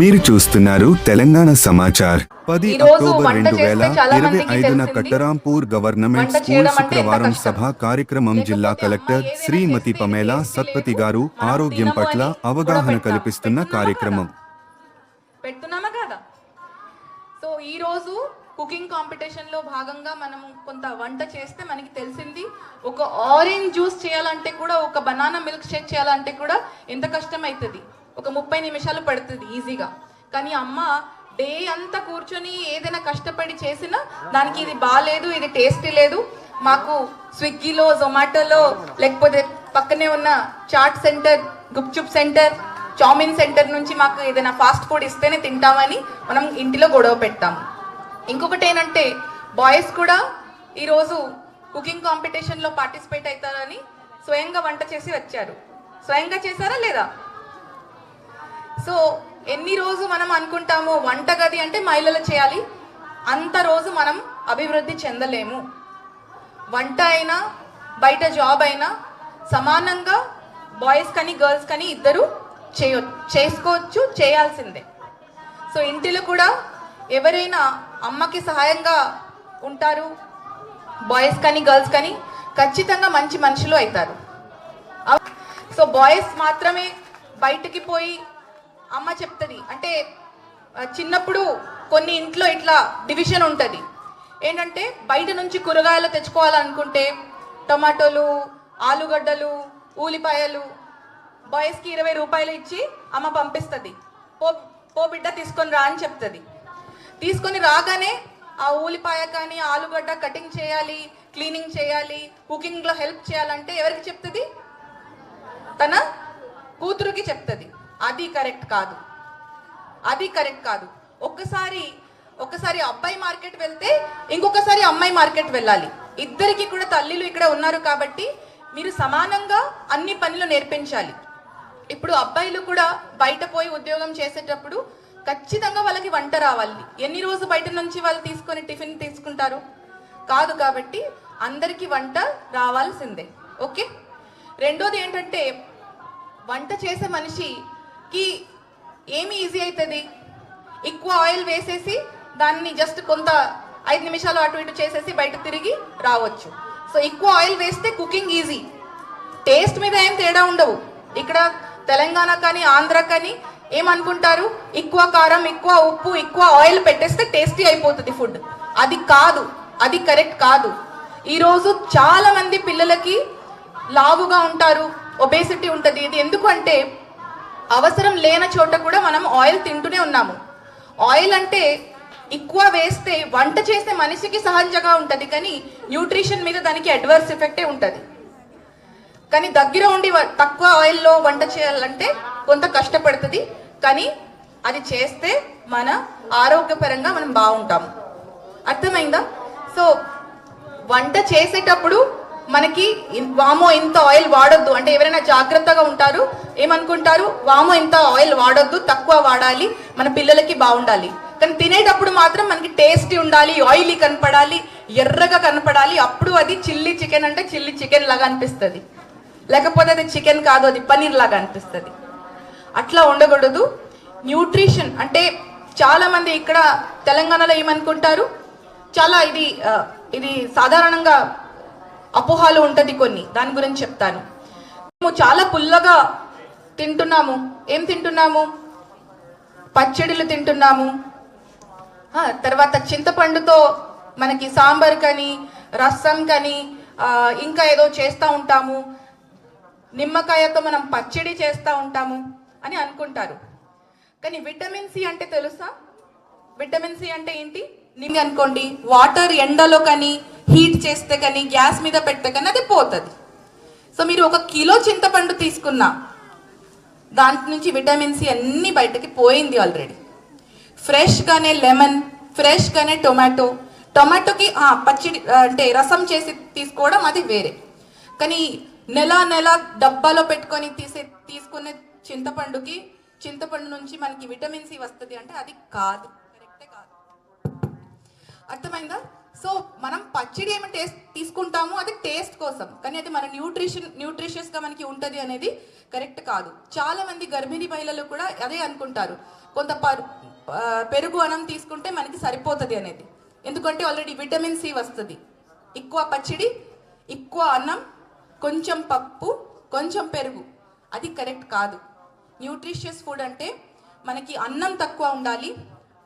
మీరు చూస్తున్నారు తెలంగాణ సమాచార్. పది అక్టోబర్ రెండు వేల ఇరవై ఐదున. కట్టరాంపూర్ గవర్నమెంట్ స్కూల్ శుక్రవారం. సభ కార్యక్రమం జిల్లా కలెక్టర్ శ్రీమతి పమేల సత్పతి. గారు ఆరోగ్యం పట్ల అవగాహన కల్పిస్తున్న కార్యక్రమం. పెడుతున్నామా కదా? సో ఈ రోజు కుకింగ్ కాంపిటీషన్లో భాగంగా మనం కొంత వంట చేస్తే మనకి తెలిసింది. ఒక ఆరెంజ్ జ్యూస్ చేయాలంటే కూడా ఒక బనానా మిల్క్ షేక్ చేయాలంటే కూడా ఎంత కష్టం అవుతుంది? ఒక ముప్పై నిమిషాలు పడుతుంది ఈజీగా. కానీ అమ్మ డే అంతా కూర్చొని ఏదైనా కష్టపడి చేసినా దానికి ఇది బాగాలేదు ఇది టేస్టీ లేదు. మాకు స్విగ్గీలో జొమాటోలో లేకపోతే పక్కనే ఉన్న chat centre gupchup centre chowmein centre నుంచి మాకు ఏదైనా ఫాస్ట్ ఫుడ్ ఇస్తేనే తింటామని మనం ఇంటిలో గొడవ పెడతాము. ఇంకొకటి ఏంటంటే బాయ్స్ కూడా ఈరోజు కుకింగ్ కాంపిటీషన్లో పార్టిసిపేట్ అవుతారని స్వయంగా వంట చేసి వచ్చారు. స్వయంగా చేశారా లేదా? సో ఎన్ని రోజు మనం అనుకుంటాము వంటగది అంటే మహిళలు చేయాలి అంత రోజు మనం అభివృద్ధి చెందలేము. వంట అయినా బయట జాబ్ అయినా సమానంగా బాయ్స్ కానీ గర్ల్స్ కానీ ఇద్దరు చేయ చేసుకోవచ్చు చేయాల్సిందే. సో ఇంటిలో కూడా ఎవరైనా అమ్మకి సహాయంగా ఉంటారు బాయ్స్ కానీ గర్ల్స్ కానీ ఖచ్చితంగా మంచి మనుషులు అవుతారు. సో బాయ్స్ మాత్రమే బయటికి పోయి అమ్మ చెప్తుంది. అంటే చిన్నప్పుడు కొన్ని ఇంట్లో ఇట్లా డివిజన్ ఉంటుంది. ఏంటంటే బయట నుంచి కూరగాయలు తెచ్చుకోవాలనుకుంటే టమాటోలు ఆలుగడ్డలు ఉల్లిపాయలు బాయ్స్కి ఇరవై రూపాయలు ఇచ్చి అమ్మ పంపిస్తుంది. పో పో బిడ్డ తీసుకొని రా అని చెప్తుంది. తీసుకొని రాగానే ఆ ఉల్లిపాయ కానీ ఆలుగడ్డ కటింగ్ చేయాలి క్లీనింగ్ చేయాలి కుకింగ్లో హెల్ప్ చేయాలంటే ఎవరికి చెప్తుంది తన కూతురుకి చెప్తుంది అది కరెక్ట్ కాదు. అది కరెక్ట్ కాదు. ఒక్కసారి ఒకసారి అబ్బాయి మార్కెట్ వెళ్తే ఇంకొకసారి అమ్మాయి మార్కెట్ వెళ్ళాలి. ఇద్దరికి కూడా తల్లిలు ఇక్కడ ఉన్నారు కాబట్టి మీరు సమానంగా అన్ని పనులు నేర్పించాలి. ఇప్పుడు అబ్బాయిలు కూడా బయట పోయి ఉద్యోగం చేసేటప్పుడు ఖచ్చితంగా వాళ్ళకి వంట రావాలి. ఎన్ని రోజు బయట నుంచి వాళ్ళు తీసుకొని టిఫిన్ తీసుకుంటారు? కాదు కాబట్టి అందరికీ వంట రావాల్సిందే. ఓకే? రెండోది ఏంటంటే వంట చేసే మనిషి కి ఏమి ఈజీ అవుతుంది ఎక్కువ ఆయిల్ వేసేసి దాన్ని జస్ట్ కొంత ఐదు నిమిషాలు అటు ఇటు చేసేసి బయట తిరిగి రావచ్చు. సో ఎక్కువ ఆయిల్ వేస్తే కుకింగ్ ఈజీ టేస్ట్ మీద ఏం తేడా ఉండవు. ఇక్కడ తెలంగాణ కానీ ఆంధ్ర కానీ ఏమనుకుంటారు? ఎక్కువ కారం ఎక్కువ ఉప్పు ఎక్కువ ఆయిల్ పెట్టేస్తే టేస్టీ అయిపోతుంది ఫుడ్ అది కాదు. అది కరెక్ట్ కాదు. ఈరోజు చాలామంది పిల్లలకి లావుగా ఉంటారు. ఒబేసిటీ ఉంటుంది. ఇది ఎందుకంటే అవసరం లేని చోట కూడా మనం ఆయిల్ తింటూనే ఉన్నాము. ఆయిల్ అంటే ఎక్కువ వేస్తే వంట చేసే మనిషికి సహజంగా ఉంటుంది కానీ న్యూట్రిషన్ మీద దానికి అడ్వర్స్ ఎఫెక్టే ఉంటుంది. కానీ దగ్గర ఉండి వ- తక్కువ ఆయిల్లో వంట చేయాలంటే కొంత కష్టపడుతుంది కానీ అది చేస్తే మన ఆరోగ్యపరంగా మనం బాగుంటాము. అర్థమైందా? సో వంట చేసేటప్పుడు మనకి వామో ఇంత ఆయిల్ వాడొద్దు. అంటే ఎవరైనా జాగ్రత్తగా ఉంటారు ఏమనుకుంటారు? వామో ఇంత ఆయిల్ వాడొద్దు తక్కువ వాడాలి మన పిల్లలకి బాగుండాలి. కానీ తినేటప్పుడు మాత్రం మనకి టేస్టీ ఉండాలి ఆయిలీ కనపడాలి ఎర్రగా కనపడాలి. అప్పుడు అది చిల్లీ చికెన్ అంటే చిల్లీ చికెన్ లాగా అనిపిస్తుంది. లేకపోతే అది చికెన్ కాదు అది పన్నీర్ లాగా అనిపిస్తుంది. అట్లా ఉండకూడదు. న్యూట్రిషన్ అంటే చాలామంది ఇక్కడ తెలంగాణలో ఏమనుకుంటారు? చాలా ఇది ఇది సాధారణంగా అపోహాలు ఉంటుంది కొన్ని. దాని గురించి చెప్తాను. మేము చాలా పుల్లగా తింటున్నాము. ఏం తింటున్నాము? పచ్చడిలు తింటున్నాము. తర్వాత చింతపండుతో మనకి సాంబార్ కానీ రసం కానీ ఇంకా ఏదో చేస్తూ ఉంటాము. నిమ్మకాయతో మనం పచ్చడి చేస్తూ ఉంటాము అని అనుకుంటారు. కానీ విటమిన్ సి అంటే తెలుసా? విటమిన్ సి అంటే ఏంటి? నిమ్మి అనుకోండి. వాటర్ ఎండలో కానీ హీట్ చేస్తే కానీ గ్యాస్ మీద పెడితే కానీ అది పోతుంది. సో మీరు ఒక కిలో చింతపండు తీసుకున్నా దాంట్ నుంచి విటమిన్ సి అన్నీ బయటకి పోయింది ఆల్రెడీ ఫ్రెష్గానే లెమన్ ఫ్రెష్గానే టొమాటో టొమాటోకి పచ్చడి అంటే రసం చేసి తీసుకోవడం అది వేరే. కానీ నెల నెల డబ్బాలో పెట్టుకొని తీసే తీసుకునే చింతపండుకి చింతపండు నుంచి మనకి విటమిన్ సి వస్తుంది అంటే అది కాదు. కరెక్టే కాదు. అర్థమైందా? సో మనం పచ్చడి ఏమి టేస్ట్ తీసుకుంటాము అది టేస్ట్ కోసం. కానీ అది మన న్యూట్రిషన్ న్యూట్రిషియస్గా మనకి ఉంటుంది అనేది కరెక్ట్ కాదు. చాలా మంది గర్భిణీ మహిళలు కూడా అదే అనుకుంటారు. కొంత పెరుగు అన్నం తీసుకుంటే మనకి సరిపోతుంది అనేది. ఎందుకంటే ఆల్రెడీ విటమిన్ సి వస్తుంది. ఎక్కువ పచ్చడి ఎక్కువ అన్నం కొంచెం పప్పు కొంచెం పెరుగు. అది కరెక్ట్ కాదు. న్యూట్రిషియస్ ఫుడ్ అంటే మనకి అన్నం తక్కువ ఉండాలి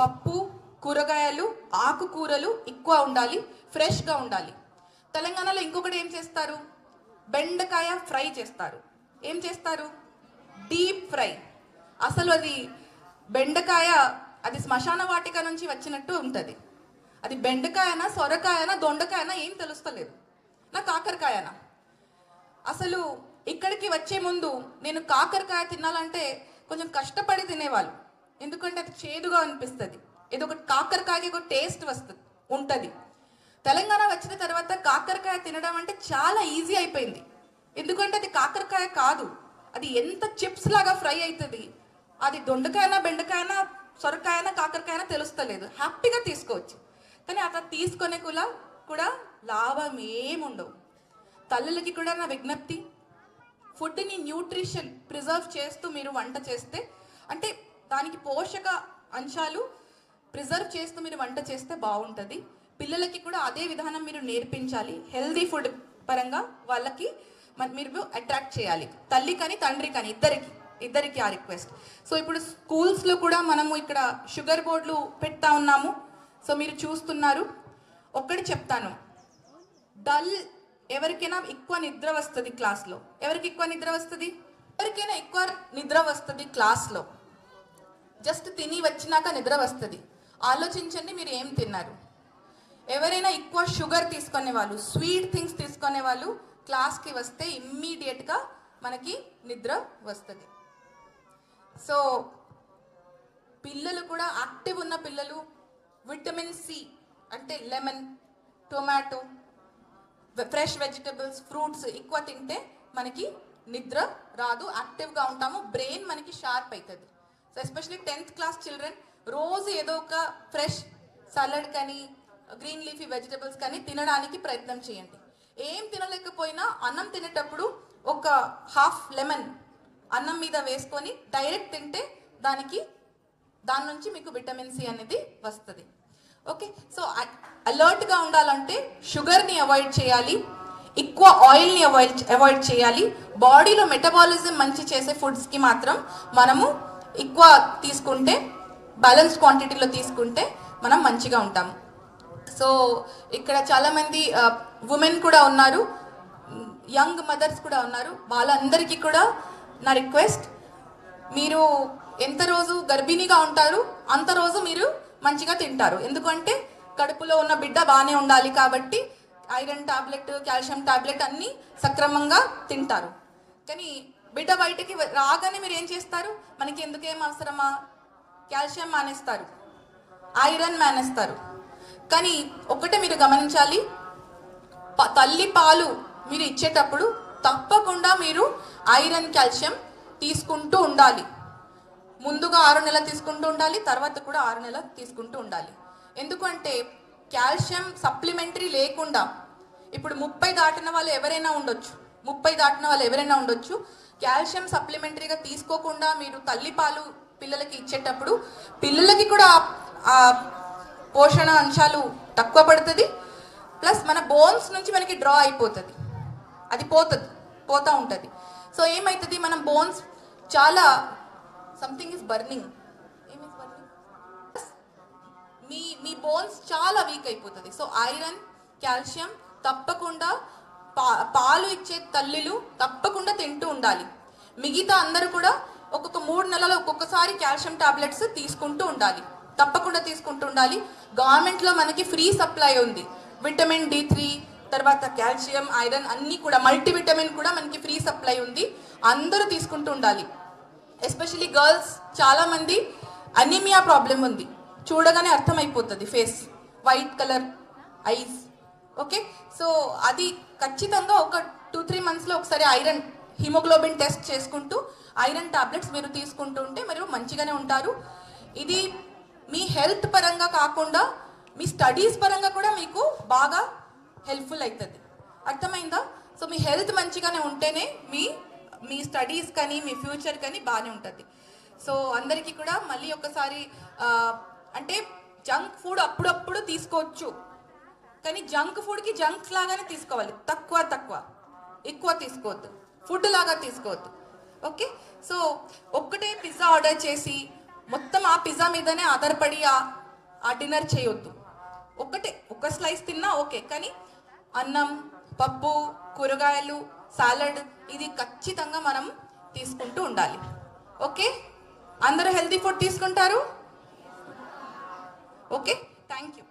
పప్పు కూరగాయలు ఆకుకూరలు ఎక్కువ ఉండాలి ఫ్రెష్గా ఉండాలి. తెలంగాణలో ఇంకొకటి ఏం చేస్తారు? బెండకాయ ఫ్రై చేస్తారు. ఏం చేస్తారు? Deep fry. అసలు అది బెండకాయ అది శ్మశాన వాటిక నుంచి వచ్చినట్టు ఉంటుంది. అది బెండకాయనా సొరకాయనా దొండకాయనా ఏం తెలుస్తలేదు. నా కాకరకాయనా? అసలు ఇక్కడికి వచ్చే ముందు నేను కాకరకాయ తినాలంటే కొంచెం కష్టపడి తినేవాళ్ళు. ఎందుకంటే అది చేదుగా అనిపిస్తుంది. ఇది ఒక కాకరకాయకి ఒక టేస్ట్ వస్తుంది ఉంటుంది. తెలంగాణ వచ్చిన తర్వాత కాకరకాయ తినడం అంటే చాలా ఈజీ అయిపోయింది. ఎందుకంటే అది కాకరకాయ కాదు అది ఎంత చిప్స్ లాగా ఫ్రై అవుతుంది అది దొండకాయనా బెండకాయనా సొరకాయనా కాకరకాయనా తెలుస్తలేదు. హ్యాపీగా తీసుకోవచ్చు. కానీ అట్లా తీసుకునే కూడా కూడా లాభం ఏముండవు తల్లులకి కూడా నా విజ్ఞప్తి ఫుడ్ని న్యూట్రిషన్ ప్రిజర్వ్ చేస్తూ మీరు వంట చేస్తే అంటే దానికి పోషక అంశాలు ప్రిజర్వ్ చేస్తూ మీరు వంట చేస్తే బాగుంటుంది. పిల్లలకి కూడా అదే విధానం మీరు నేర్పించాలి. హెల్దీ ఫుడ్ పరంగా వాళ్ళకి మరి మీరు అట్రాక్ట్ చేయాలి. తల్లి కానీ తండ్రి కానీ ఇద్దరికి ఇద్దరికి ఆ రిక్వెస్ట్. సో ఇప్పుడు స్కూల్స్లో కూడా మనము ఇక్కడ షుగర్ బోర్డులు పెడతా ఉన్నాము. సో మీరు చూస్తున్నారు. ఒక్కటి చెప్తాను. డల్ ఎవరికైనా ఎక్కువ నిద్ర వస్తుంది క్లాస్లో. ఎవరికి ఎక్కువ నిద్ర వస్తుంది? ఎవరికైనా ఎక్కువ నిద్ర వస్తుంది క్లాస్లో. జస్ట్ తిని వచ్చినాక నిద్ర వస్తుంది. ఆలోచించండి మీరు ఏం తిన్నారు? ఎవరైనా ఎక్కువ షుగర్ తీసుకునే వాళ్ళు స్వీట్ థింగ్స్ తీసుకునే వాళ్ళు క్లాస్కి వస్తే ఇమ్మీడియట్గా మనకి నిద్ర వస్తుంది. సో పిల్లలు కూడా యాక్టివ్ ఉన్న పిల్లలు విటమిన్ సి అంటే lemon tomato fresh vegetables fruits ఎక్కువ తింటే మనకి నిద్ర రాదు యాక్టివ్గా ఉంటాము బ్రెయిన్ మనకి షార్ప్ అవుతుంది so especially tenth class children రోజు ఏదో ఒక ఫ్రెష్ సలాడ్ కానీ గ్రీన్ లీఫీ వెజిటబుల్స్ కానీ తినడానికి ప్రయత్నం చేయండి. ఏం తినలేకపోయినా అన్నం తినేటప్పుడు ఒక హాఫ్ లెమన్ అన్నం మీద వేసుకొని డైరెక్ట్ తింటే దానికి దాని నుంచి మీకు విటమిన్ సి అనేది వస్తుంది. ఓకే? సో అలర్ట్గా ఉండాలంటే షుగర్ని అవాయిడ్ చేయాలి. ఎక్కువ ఆయిల్ని అవాయిడ్ అవాయిడ్ చేయాలి. బాడీలో మెటబాలిజం మంచి చేసే ఫుడ్స్కి మాత్రం మనము ఎక్కువ తీసుకుంటే బ్యాలెన్స్డ్ క్వాంటిటీలో తీసుకుంటే మనం మంచిగా ఉంటాం. సో ఇక్కడ చాలామంది ఉమెన్ కూడా ఉన్నారు. యంగ్ మదర్స్ కూడా ఉన్నారు. వాళ్ళందరికీ కూడా నా రిక్వెస్ట్ మీరు ఎంత రోజు గర్భిణీగా ఉంటారు అంత రోజు మీరు మంచిగా తింటారు. ఎందుకంటే కడుపులో ఉన్న బిడ్డ బాగానే ఉండాలి కాబట్టి ఐరన్ టాబ్లెట్ కాల్షియం టాబ్లెట్ అన్నీ సక్రమంగా తింటారు. కానీ బిడ్డ బయటకి రాగానే మీరు ఏం చేస్తారు? మనకి ఎందుకేం అవసరమా? కాల్షియం మానేస్తారు ఐరన్ మానేస్తారు. కానీ ఒకటే మీరు గమనించాలి తల్లి పాలు మీరు ఇచ్చేటప్పుడు తప్పకుండా మీరు ఐరన్ కాల్షియం తీసుకుంటూ ఉండాలి. ముందుగా ఆరు నెలలు తీసుకుంటూ ఉండాలి తర్వాత కూడా ఆరు నెలలు తీసుకుంటూ ఉండాలి. ఎందుకంటే కాల్షియం సప్లిమెంటరీ లేకుండా ఇప్పుడు ముప్పై దాటిన వాళ్ళు ఎవరైనా ఉండొచ్చు ముప్పై దాటిన వాళ్ళు ఎవరైనా ఉండొచ్చు కాల్షియం సప్లిమెంటరీగా తీసుకోకుండా మీరు తల్లిపాలు పిల్లలకి ఇచ్చేటప్పుడు పిల్లలకి కూడా ఆ- పోషణ అంశాలు తక్కువ పడుతుంది. ప్లస్ మన బోన్స్ నుంచి మనకి డ్రా అయిపోతుంది. అది పోతుంది పోతూ ఉంటుంది. సో ఏమవుతుంది మనం బోన్స్ చాలా సంథింగ్ ఇస్ బర్నింగ్ బర్నింగ్ మీ మీ బోన్స్ చాలా వీక్ అయిపోతుంది. సో ఐరన్ కాల్షియం తప్పకుండా పా పాలు ఇచ్చే తల్లులు తప్పకుండా తింటూ ఉండాలి. మిగతా అందరూ కూడా ఒక్కొక్క మూడు నెలలు ఒక్కొక్కసారి కాల్షియం టాబ్లెట్స్ తీసుకుంటూ ఉండాలి. తప్పకుండా తీసుకుంటూ ఉండాలి. గవర్నమెంట్లో మనకి ఫ్రీ సప్లై ఉంది. విటమిన్ డి త్రీ తర్వాత కాల్షియం ఐరన్ అన్నీ కూడా మల్టీవిటమిన్ కూడా మనకి ఫ్రీ సప్లై ఉంది. అందరూ తీసుకుంటూ ఉండాలి. ఎస్పెషలీ గర్ల్స్ చాలామంది అనీమియా అనిమియా ప్రాబ్లం ఉంది. చూడగానే అర్థమైపోతుంది face. White colour eyes. Okay? So అది ఖచ్చితంగా ఒక టూ త్రీ మంత్స్లో ఒకసారి ఐరన్ హిమోగ్లోబిన్ టెస్ట్ చేసుకుంటూ ఐరన్ టాబ్లెట్స్ మీరు తీసుకుంటూ ఉంటే మీరు మంచిగానే ఉంటారు. ఇది మీ హెల్త్ పరంగా కాకుండా మీ స్టడీస్ పరంగా కూడా మీకు బాగా హెల్ప్ఫుల్ అవుతుంది అర్థమైందా? సో మీ హెల్త్ మంచిగానే ఉంటేనే మీ మీ స్టడీస్ కానీ మీ ఫ్యూచర్ కానీ బాగానే ఉంటుంది. సో అందరికీ కూడా మళ్ళీ ఒకసారి అంటే జంక్ ఫుడ్ అప్పుడప్పుడు తీసుకోవచ్చు. కానీ జంక్ ఫుడ్కి జంక్స్ లాగానే తీసుకోవాలి. తక్కువ తక్కువ. ఎక్కువ తీసుకోవద్దు. ఫుడ్ లాగా తీసుకోవద్దు. ఓకే? సో ఒక్కటే పిజ్జా ఆర్డర్ చేసి మొత్తం ఆ పిజ్జా మీదనే ఆధారపడి ఆ ఆ డిన్నర్ చేయొద్దు. ఒకటే ఒక స్లైస్ తిన్నా ఓకే. కానీ అన్నం పప్పు కూరగాయలు సాలడ్ ఇది ఖచ్చితంగా మనం తీసుకుంటూ ఉండాలి. ఓకే? అందరూ హెల్తీ ఫుడ్ తీసుకుంటారు? ఓకే? Thank you